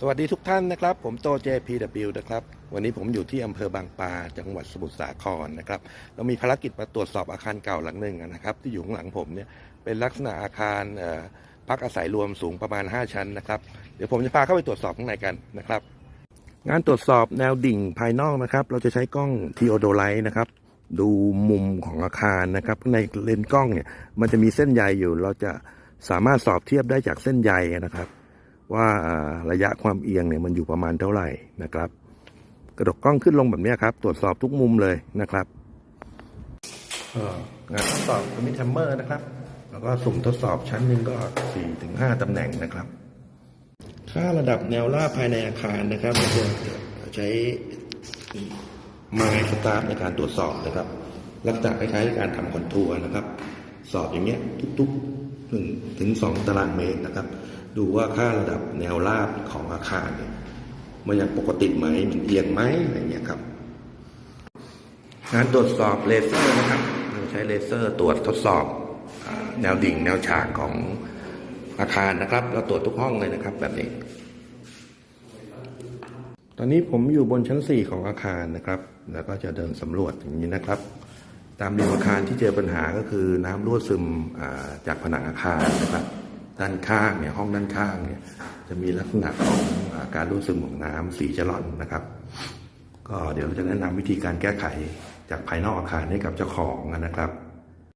สวัสดีทุกท่านนะครับ ผมโต JPW นะครับ วันนี้ผมอยู่ที่อำเภอบางปาจังหวัดสมุทรสาครนะครับ เรามีภารกิจมาตรวจสอบอาคารเก่าหลังหนึ่งนะครับ ที่อยู่ข้างหลังผมเนี่ยเป็นลักษณะอาคารพักอาศัยรวมสูงประมาณ 5 ชั้นนะครับ เดี๋ยวผมจะพาเข้าไปตรวจสอบข้างในกันนะครับ งานตรวจสอบแนวดิ่งภายนอกนะครับ เราจะใช้กล้องทีโอโดไลท์นะครับ ดูมุมของอาคารนะครับในเลนส์กล้องเนี่ยมันจะมีเส้นใยอยู่ เราจะสามารถสอบเทียบได้จากเส้นใยนะครับ ว่าระยะความเอียงเนี่ยมันอยู่ประมาณเท่าไหร่นะครับ กระดกกล้องขึ้นลงแบบนี้ครับ ตรวจสอบทุกมุมเลยนะครับงานทดสอบคอมมิชแฮมเมอร์นะครับ แล้วก็สุ่มทดสอบชั้นหนึ่งก็4ถึง5ตำแหน่งนะครับ ค่าระดับแนวราบภายในอาคารนะครับเราจะใช้ไม้สตาร์ทในการตรวจสอบนะครับ ลักษณะคล้ายๆการทำคอนทัวร์นะครับ สอบอย่างเงี้ยทุก ๆ หนึ่งถึงสองตารางเมตรนะครับ ดูว่าค่าระดับแนวราบของอาคารเนี่ยมันยังปกติไหมมันเอียงไหมอะไรเงี้ยครับงานตรวจสอบเลเซอร์นะครับเราใช้เลเซอร์ตรวจทดสอบแนวดิ่ง แนวฉากของอาคารนะครับ เราตรวจทุกห้องเลยนะครับ แบบนี้ ตอนนี้ผมอยู่บนชั้น 4 ของอาคารนะครับ แล้วก็จะเดินสำรวจอย่างนี้นะครับ ตามริมอาคารที่เจอปัญหาก็คือน้ำรั่วซึมจากผนังอาคารนะครับด้านข้างเนี่ยห้องด้านข้างเนี่ยจะมีลักษณะของอการรั่วซึมของน้ำสีจะล่อนนะครับ ก็เดี๋ยวเราจะแนะนำวิธีการแก้ไขจากภายนอกอาคารให้กับเจ้าของนะครับ